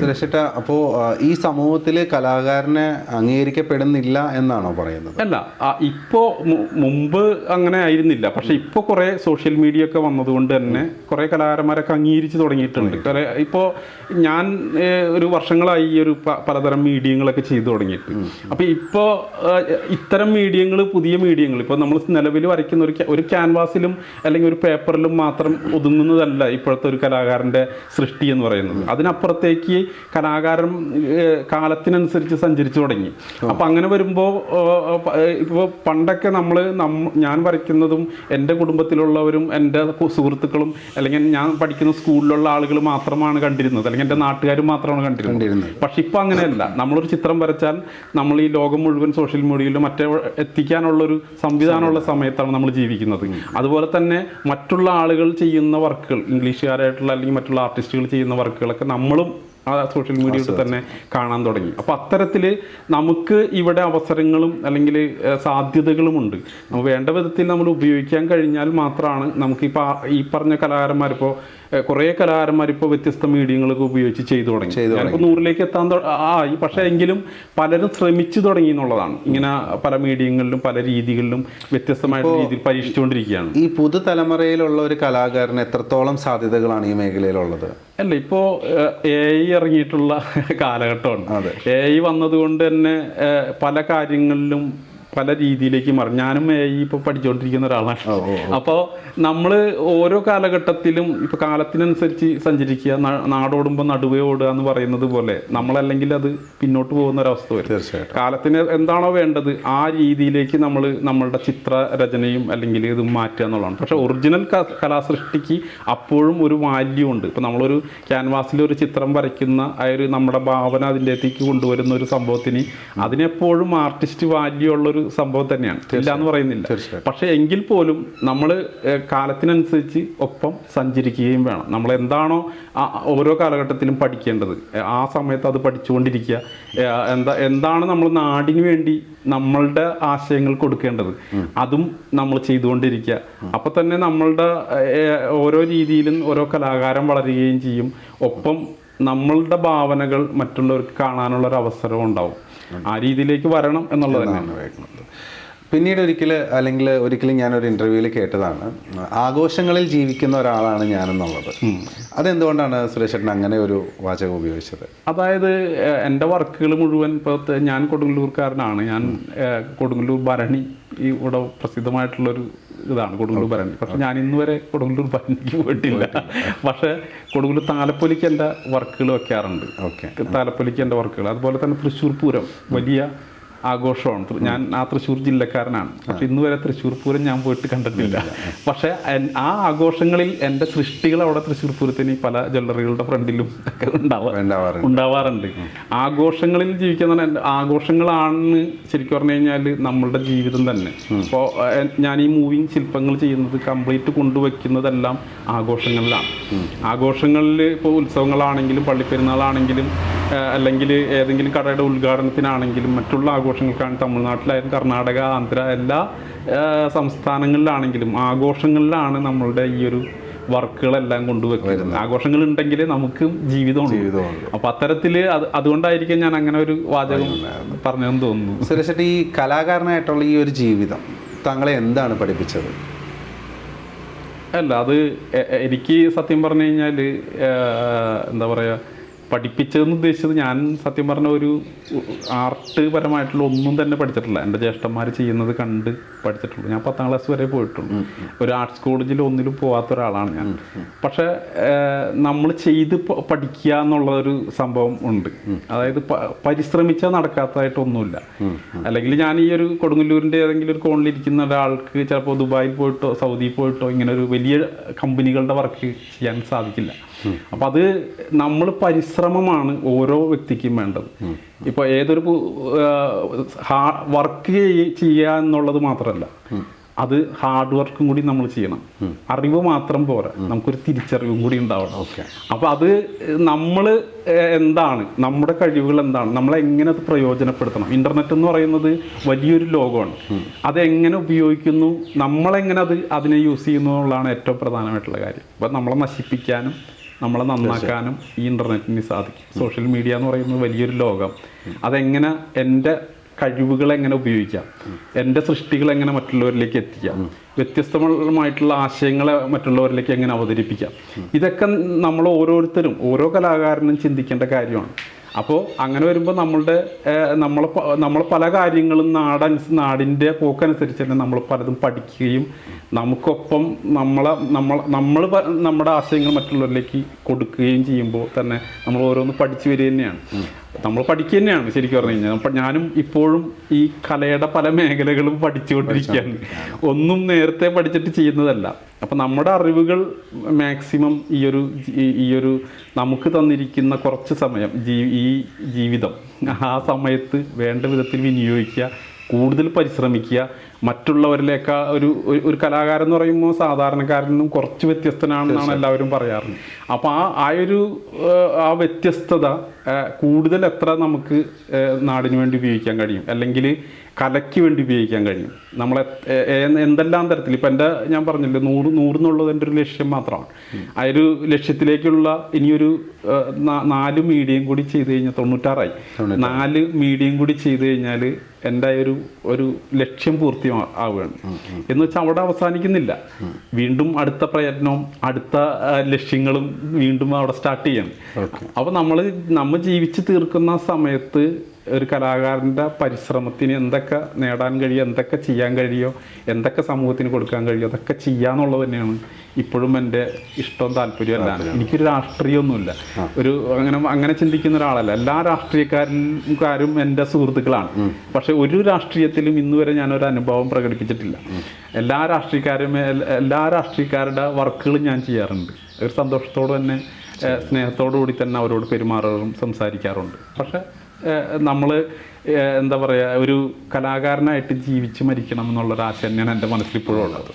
സുരേഷേട്ട അപ്പോ ഈ സമൂഹത്തിൽ കലാകാരനെ അംഗീകരിക്കപ്പെടുന്നില്ല എന്നാണോ പറയുന്നത്? അല്ല ഇപ്പോ മുമ്പ് അങ്ങനെ ആയിരുന്നില്ല. പക്ഷെ ഇപ്പോ കുറെ സോഷ്യൽ മീഡിയ ഒക്കെ വന്നതുകൊണ്ട് തന്നെ കുറെ കലാകാരന്മാരൊക്കെ അംഗീകരിച്ച് തുടങ്ങിയിട്ടുണ്ട്. കുറെ ഇപ്പോ ഞാൻ ഒരു വർഷങ്ങളായി ഈ ഒരു പലതരം മീഡിയങ്ങളൊക്കെ ചെയ്തു തുടങ്ങിയിട്ട്. അപ്പൊ ഇപ്പോ ഇത്തരം മീഡിയങ്ങൾ പുതിയ മീഡിയങ്ങൾ ഇപ്പൊ നമ്മൾ നിലവിൽ വരയ്ക്കുന്ന ഒരു ഒരു ക്യാൻവാസിലും അല്ലെങ്കിൽ ഒരു പേപ്പറിലും മാത്രം ഒതുങ്ങുന്നതല്ല ഇപ്പോഴത്തെ ഒരു കലാകാരന്റെ സൃഷ്ടി എന്ന് പറയുന്നത്. അതിനപ്പുറത്തേക്ക് കലാകാരൻ കാലത്തിനനുസരിച്ച് സഞ്ചരിച്ചു തുടങ്ങി. അപ്പം അങ്ങനെ വരുമ്പോൾ ഇപ്പോൾ പണ്ടൊക്കെ നമ്മൾ ഞാൻ വരയ്ക്കുന്നതും എന്റെ കുടുംബത്തിലുള്ളവരും എന്റെ സുഹൃത്തുക്കളും അല്ലെങ്കിൽ ഞാൻ പഠിക്കുന്ന സ്കൂളിലുള്ള ആളുകൾ മാത്രമാണ് കണ്ടിരുന്നത്. അല്ലെങ്കിൽ എന്റെ നാട്ടുകാരും മാത്രമാണ് കണ്ടിരുന്നത്. കണ്ടിരുന്നത്. പക്ഷെ ഇപ്പം അങ്ങനെയല്ല. നമ്മളൊരു ചിത്രം വരച്ചാൽ നമ്മൾ ഈ ലോകം മുഴുവൻ സോഷ്യൽ മീഡിയയിലും മറ്റേ എത്തിക്കാനുള്ളൊരു സംവിധാനമുള്ള സമയത്താണ് നമ്മൾ ജീവിക്കുന്നത്. അതുപോലെ തന്നെ മറ്റുള്ള ആളുകൾ ചെയ്യുന്ന വർക്കുകൾ ഇംഗ്ലീഷുകാരായിട്ടുള്ള അല്ലെങ്കിൽ മറ്റുള്ള ആർട്ടിസ്റ്റുകൾ ചെയ്യുന്ന വർക്കുകളൊക്കെ നമ്മളും ആ സോഷ്യൽ മീഡിയയിൽ തന്നെ കാണാൻ തുടങ്ങി. അപ്പോൾ അത്തരത്തിൽ നമുക്ക് ഇവിടെ അവസരങ്ങളും അല്ലെങ്കിൽ സാധ്യതകളുമുണ്ട് ഉണ്ട്. വേണ്ട വിധത്തിൽ നമ്മൾ ഉപയോഗിക്കാൻ കഴിഞ്ഞാൽ മാത്രമാണ് നമുക്ക് ഈ പറഞ്ഞ കലാകാരന്മാരിപ്പോൾ കുറേ കലാകാരന്മാർ ഇപ്പോൾ വ്യത്യസ്ത മീഡിയങ്ങളൊക്കെ ഉപയോഗിച്ച് ചെയ്തു തുടങ്ങി. ഞാനിപ്പോൾ നൂറിലേക്ക് എത്താൻ ആ ആയി പക്ഷേ എങ്കിലും പലരും ശ്രമിച്ചു തുടങ്ങി എന്നുള്ളതാണ്. ഇങ്ങനെ പല മീഡിയങ്ങളിലും പല രീതികളിലും വ്യത്യസ്തമായ രീതിയിൽ പരീക്ഷിച്ചുകൊണ്ടിരിക്കുകയാണ്. ഈ പുതുതലമുറയിലുള്ള ഒരു കലാകാരന് എത്രത്തോളം സാധ്യതകളാണ് ഈ മേഖലയിലുള്ളത്? അല്ല ഇപ്പോൾ എ ഐ ഇറങ്ങിയിട്ടുള്ള കാലഘട്ടമാണ്. എ ഐ വന്നതുകൊണ്ട് തന്നെ പല കാര്യങ്ങളിലും പല രീതിയിലേക്ക് മാറും. ഞാനും ഇപ്പോൾ പഠിച്ചുകൊണ്ടിരിക്കുന്ന ഒരാളാണ്. അപ്പോൾ നമ്മൾ ഓരോ കാലഘട്ടത്തിലും ഇപ്പോൾ കാലത്തിനനുസരിച്ച് സഞ്ചരിക്കുക നാടോടുമ്പോൾ നടുവേ ഓടുക എന്ന് പറയുന്നത് പോലെ നമ്മളല്ലെങ്കിൽ അത് പിന്നോട്ട് പോകുന്ന ഒരവസ്ഥ വരും. തീർച്ചയായിട്ടും. കാലത്തിന് എന്താണോ വേണ്ടത് ആ രീതിയിലേക്ക് നമ്മൾ നമ്മളുടെ ചിത്രരചനയും അല്ലെങ്കിൽ ഇത് മാറ്റുക എന്നുള്ളതാണ്. പക്ഷേ ഒറിജിനൽ കലാസൃഷ്ടിക്ക് അപ്പോഴും ഒരു വാല്യൂ ഉണ്ട്. ഇപ്പോൾ നമ്മളൊരു ക്യാൻവാസിൽ ഒരു ചിത്രം വരയ്ക്കുന്ന ആ ഒരു നമ്മുടെ ഭാവന അതിന്റെ അകത്തേക്ക് കൊണ്ടുവരുന്ന ഒരു സംഭവത്തിന് അതിനെപ്പോഴും ആർട്ടിസ്റ്റ് വാല്യൂ ഉള്ള ഒരു സംഭവം തന്നെയാണ്. ഇല്ല എന്ന് പറയുന്നില്ല. പക്ഷെ എങ്കിൽ പോലും നമ്മൾ കാലത്തിനനുസരിച്ച് ഒപ്പം സഞ്ചരിക്കുകയും വേണം. നമ്മൾ എന്താണോ ഓരോ കാലഘട്ടത്തിലും പഠിക്കേണ്ടത്. ആ സമയത്ത് അത് പഠിച്ചുകൊണ്ടിരിക്കുക. എന്താ എന്താണ് നമ്മൾ നാടിന് വേണ്ടി നമ്മളുടെ ആശയങ്ങൾ കൊടുക്കേണ്ടത്? അതും നമ്മൾ ചെയ്തുകൊണ്ടിരിക്കുക. അപ്പോൾ തന്നെ നമ്മളുടെ ഓരോ രീതിയിലും ഓരോ കലാകാരം വളരുകയും ചെയ്യും. ഒപ്പം നമ്മളുടെ ഭാവനകൾ മറ്റുള്ളവർക്ക് കാണാനുള്ള ഒരു അവസരവും ഉണ്ടാവും ആ രീതിയിലേക്ക് വരണം എന്നുള്ളത് തന്നെ എന്നാണ് വേണ്ടത്. പിന്നീട് ഒരിക്കൽ അല്ലെങ്കിൽ ഒരിക്കലും ഞാനൊരു ഇന്റർവ്യൂവിൽ കേട്ടതാണ്. ആഘോഷങ്ങളിൽ ജീവിക്കുന്ന ഒരാളാണ് ഞാനെന്നുള്ളത്. അതെന്തുകൊണ്ടാണ് സുരേഷേട്ടൻ അങ്ങനെ ഒരു വാചകം ഉപയോഗിച്ചത്? അതായത് എന്റെ വർക്കുകൾ മുഴുവൻ ഇപ്പോൾ ഞാൻ കൊടുങ്ങല്ലൂർക്കാരനാണ്. ഞാൻ കൊടുങ്ങല്ലൂർ ഭരണി ഈ ഇവിടെ പ്രസിദ്ധമായിട്ടുള്ളൊരു ഇതാണ് കൊടുങ്ങല്ലൂർ ഭരണി. പക്ഷെ ഞാൻ ഇന്ന് വരെ കൊടുങ്ങല്ലൂർ ഭരണിക്ക് പോയിട്ടില്ല. പക്ഷേ കൊടുങ്ങല്ലൂർ താലപ്പൊലിക്ക് എന്റെ വർക്കുകൾ വെക്കാറുണ്ട്. ഓക്കെ. താലപ്പൊലിക്ക് എന്റെ വർക്കുകൾ അതുപോലെ തന്നെ തൃശ്ശൂർ പൂരം. വലിയ ആഘോഷമാണ്. ഞാൻ ആ തൃശ്ശൂർ ജില്ലക്കാരനാണ്. പക്ഷെ ഇന്ന് വരെ തൃശ്ശൂർ പൂരം ഞാൻ പോയിട്ട് കണ്ടിട്ടില്ല. പക്ഷെ ആ ആഘോഷങ്ങളിൽ എന്റെ സൃഷ്ടികൾ അവിടെ തൃശ്ശൂർ പൂരത്തിന് പല ജ്വല്ലറികളുടെ ഫ്രണ്ടിലും ഒക്കെ ഉണ്ടാവാ ഉണ്ടാവാറുണ്ട്. ഉണ്ടാവാറുണ്ട്. ആഘോഷങ്ങളിൽ ജീവിക്കുന്ന ആഘോഷങ്ങളാണെന്ന് ആഘോഷങ്ങളാണ് ശരിക്കും പറഞ്ഞു കഴിഞ്ഞാൽ നമ്മളുടെ ജീവിതം തന്നെ. അപ്പോൾ ഞാൻ ഈ മൂവിങ് ശില്പങ്ങൾ ചെയ്യുന്നത് കംപ്ലീറ്റ് കൊണ്ടുവയ്ക്കുന്നതെല്ലാം ആഘോഷങ്ങളിലാണ്. ആഘോഷങ്ങളിൽ ഇപ്പോൾ ഉത്സവങ്ങളാണെങ്കിലും പള്ളിപ്പെരുന്നാളാണെങ്കിലും അല്ലെങ്കിൽ ഏതെങ്കിലും കടയുടെ ഉദ്ഘാടനത്തിനാണെങ്കിലും മറ്റുള്ള ആഘോഷങ്ങൾക്കാണ് തമിഴ്നാട്ടിലായാലും കർണാടക ആന്ധ്ര എല്ലാ സംസ്ഥാനങ്ങളിലാണെങ്കിലും ആഘോഷങ്ങളിലാണ് നമ്മളുടെ ഈ ഒരു വർക്കുകളെല്ലാം കൊണ്ടുവെക്കുന്നത്. ആഘോഷങ്ങൾ ഉണ്ടെങ്കിൽ നമുക്ക് ജീവിതമുണ്ട്. ജീവിതമുണ്ട്. അപ്പൊ അത്തരത്തിൽ അത് അതുകൊണ്ടായിരിക്കും ഞാൻ അങ്ങനെ ഒരു വാചകം പറഞ്ഞതെന്ന് തോന്നുന്നു. സുരേഷേട്ടൻ ഈ കലാകാരനായിട്ടുള്ള ഈ ഒരു ജീവിതം താങ്കളെ എന്താണ് പഠിപ്പിച്ചത്? അല്ല അത് എനിക്ക് സത്യം പറഞ്ഞു കഴിഞ്ഞാൽ എന്താ പറയുക പഠിപ്പിച്ചതെന്ന് ഉദ്ദേശിച്ചത് ഞാൻ സത്യം പറഞ്ഞ ഒരു ആർട്ട് പരമായിട്ടുള്ള ഒന്നും തന്നെ പഠിച്ചിട്ടില്ല. എന്റെ ജ്യേഷ്ഠന്മാർ ചെയ്യുന്നത് കണ്ട് പഠിച്ചിട്ടുള്ളൂ. ഞാൻ പത്താം ക്ലാസ് വരെ പോയിട്ടുള്ളൂ ഒരു ആർട്സ് കോളേജിൽ ഒന്നിലും പോകാത്ത ഒരാളാണ് ഞാൻ. പക്ഷേ നമ്മൾ ചെയ്ത് പഠിക്കുക എന്നുള്ള ഒരു സംഭവം ഉണ്ട്. അതായത് പരിശ്രമിച്ചാൽ നടക്കാത്തതായിട്ടൊന്നുമില്ല അല്ലെങ്കിൽ ഞാൻ ഈ ഒരു കൊടുങ്ങല്ലൂരിന്റെ ഏതെങ്കിലും ഒരു കോണിലിരിക്കുന്ന ഒരാൾക്ക് ചിലപ്പോൾ ദുബായിൽ പോയിട്ടോ സൗദിയിൽ പോയിട്ടോ ഇങ്ങനെ ഒരു വലിയ കമ്പനികളുടെ വർക്ക് ചെയ്യാൻ സാധിക്കില്ല. അപ്പം അത് നമ്മൾ പരിശ്രമമാണ് ഓരോ വ്യക്തിക്കും വേണ്ടത്. ഇപ്പോൾ ഏതൊരു വർക്ക് ചെയ്യുക എന്നുള്ളത് മാത്രമല്ല അത് ഹാർഡ് വർക്കും കൂടി നമ്മൾ ചെയ്യണം. അറിവ് മാത്രം പോരാ. നമുക്കൊരു തിരിച്ചറിവും കൂടി ഉണ്ടാവണം. ഓക്കെ. അപ്പൊ അത് നമ്മൾ എന്താണ്? നമ്മുടെ കഴിവുകൾ എന്താണ്? നമ്മൾ എങ്ങനെ അത് പ്രയോജനപ്പെടുത്തണം? ഇന്റർനെറ്റ് എന്ന് പറയുന്നത് വലിയൊരു ലോകമാണ്. അത് എങ്ങനെ ഉപയോഗിക്കുന്നു? നമ്മളെങ്ങനെ അത് അതിനെ യൂസ് ചെയ്യുന്നു എന്നുള്ളതാണ് ഏറ്റവും പ്രധാനമായിട്ടുള്ള കാര്യം. അപ്പം നമ്മളെ നശിപ്പിക്കാനും നമ്മളെ നന്നാക്കാനും ഈ ഇന്റർനെറ്റിന് സാധിക്കും. സോഷ്യൽ മീഡിയ എന്ന് പറയുന്നത് വലിയൊരു ലോകം. അതെങ്ങനെ എന്റെ കഴിവുകൾ എങ്ങനെ ഉപയോഗിക്കാം? എന്റെ സൃഷ്ടികൾ എങ്ങനെ മറ്റുള്ളവരിലേക്ക് എത്തിക്കാം? വ്യത്യസ്തമായിട്ടുള്ള ആശയങ്ങളെ മറ്റുള്ളവരിലേക്ക് എങ്ങനെ അവതരിപ്പിക്കാം? ഇതൊക്കെ നമ്മൾ ഓരോരുത്തരും ഓരോ കലാകാരനും ചിന്തിക്കേണ്ട കാര്യമാണ്. അപ്പോൾ അങ്ങനെ വരുമ്പോൾ നമ്മളുടെ നമ്മൾ നമ്മൾ പല കാര്യങ്ങളും നാടനുസ നാടിന്റെ പോക്കനുസരിച്ച് തന്നെ നമ്മൾ പലതും പഠിക്കുകയും നമുക്കൊപ്പം നമ്മളെ നമ്മൾ നമ്മൾ നമ്മുടെ ആശയങ്ങൾ മറ്റുള്ളവരിലേക്ക് കൊടുക്കുകയും ചെയ്യുമ്പോൾ തന്നെ നമ്മൾ ഓരോന്ന് പഠിച്ചു വരിക തന്നെയാണ്. നമ്മൾ പഠിക്കുക തന്നെയാണ് ശരിക്കും പറഞ്ഞു കഴിഞ്ഞാൽ. അപ്പം ഞാനും ഇപ്പോഴും ഈ കലയുടെ പല മേഖലകളും പഠിച്ചുകൊണ്ടിരിക്കുകയാണ്. ഒന്നും നേരത്തെ പഠിച്ചിട്ട് ചെയ്യുന്നതല്ല. അപ്പം നമ്മുടെ അറിവുകൾ മാക്സിമം ഈ ഒരു ഈ- ഒരു നമുക്ക് തന്നിരിക്കുന്ന കുറച്ച് സമയം ജീ ഈ ജീവിതം ആ സമയത്ത് വേണ്ട വിധത്തിൽ വിനിയോഗിക്കുക കൂടുതൽ പരിശ്രമിക്കുക മറ്റുള്ളവരിലേക്ക് ഒരു ഒരു- കലാകാരൻ എന്ന് പറയുമ്പോൾ സാധാരണക്കാരിൽ നിന്നും കുറച്ച് വ്യത്യസ്തനാണെന്നാണ് എല്ലാവരും പറയാറ് അപ്പോൾ ആ ആ ഒരു ആ വ്യത്യസ്തത കൂടുതൽ എത്ര നമുക്ക് നാടിന് വേണ്ടി ഉപയോഗിക്കാൻ കഴിയും? അല്ലെങ്കിൽ കലയ്ക്ക് വേണ്ടി ഉപയോഗിക്കാൻ കഴിയും. നമ്മൾ എന്തെല്ലാം തരത്തിൽ? ഇപ്പം എന്റെ ഞാൻ പറഞ്ഞില്ലേ നൂറ് നൂറെന്നുള്ളത് എന്റെ ഒരു ലക്ഷ്യം മാത്രമാണ്. ആ ഒരു ലക്ഷ്യത്തിലേക്കുള്ള ഇനിയൊരു നാല് മീഡിയം കൂടി ചെയ്ത് കഴിഞ്ഞാൽ തൊണ്ണൂറ്റാറായി. നാല് മീഡിയം കൂടി ചെയ്ത് കഴിഞ്ഞാൽ എന്റെ ഒരു ഒരു ലക്ഷ്യം പൂർത്തി ആവുകയാണ്. എന്ന് വെച്ചാൽ അവിടെ അവസാനിക്കുന്നില്ല. വീണ്ടും അടുത്ത പ്രയത്നവും അടുത്ത ലക്ഷ്യങ്ങളും വീണ്ടും അവിടെ സ്റ്റാർട്ട് ചെയ്യണം. അപ്പോൾ നമ്മൾ നമ്മൾ ജീവിച്ച് തീർക്കുന്ന സമയത്ത് ഒരു കലാകാരന്റെ പരിശ്രമത്തിന് എന്തൊക്കെ നേടാൻ കഴിയുമോ എന്തൊക്കെ ചെയ്യാൻ കഴിയുമോ എന്തൊക്കെ സമൂഹത്തിന് കൊടുക്കാൻ കഴിയുമോ അതൊക്കെ ചെയ്യാന്നുള്ളത് തന്നെയാണ് ഇപ്പോഴും എന്റെ ഇഷ്ടവും താല്പര്യവും അല്ല എനിക്കൊരു രാഷ്ട്രീയമൊന്നുമില്ല. ഒരു അങ്ങനെ അങ്ങനെ ചിന്തിക്കുന്ന ഒരാളല്ല. എല്ലാ രാഷ്ട്രീയക്കാരും എന്റെ സുഹൃത്തുക്കളാണ്. പക്ഷെ ഒരു രാഷ്ട്രീയത്തിലും ഇന്ന് വരെ ഞാനൊരു അനുഭവം പ്രകടിപ്പിച്ചിട്ടില്ല. എല്ലാ രാഷ്ട്രീയക്കാരും എല്ലാ രാഷ്ട്രീയക്കാരുടെ വർക്കുകളും ഞാൻ ചെയ്യാറുണ്ട്. ഒരു സന്തോഷത്തോടെ തന്നെ സ്നേഹത്തോടു കൂടി തന്നെ അവരോട് പെരുമാറുകയും സംസാരിക്കാറുണ്ട്. പക്ഷെ നമ്മൾ എന്താ പറയുക ഒരു കലാകാരനായിട്ട് ജീവിച്ച് മരിക്കണം എന്നുള്ളൊരു ആശയം തന്നെയാണ് എന്റെ മനസ്സിൽ ഇപ്പോഴും ഉള്ളത്.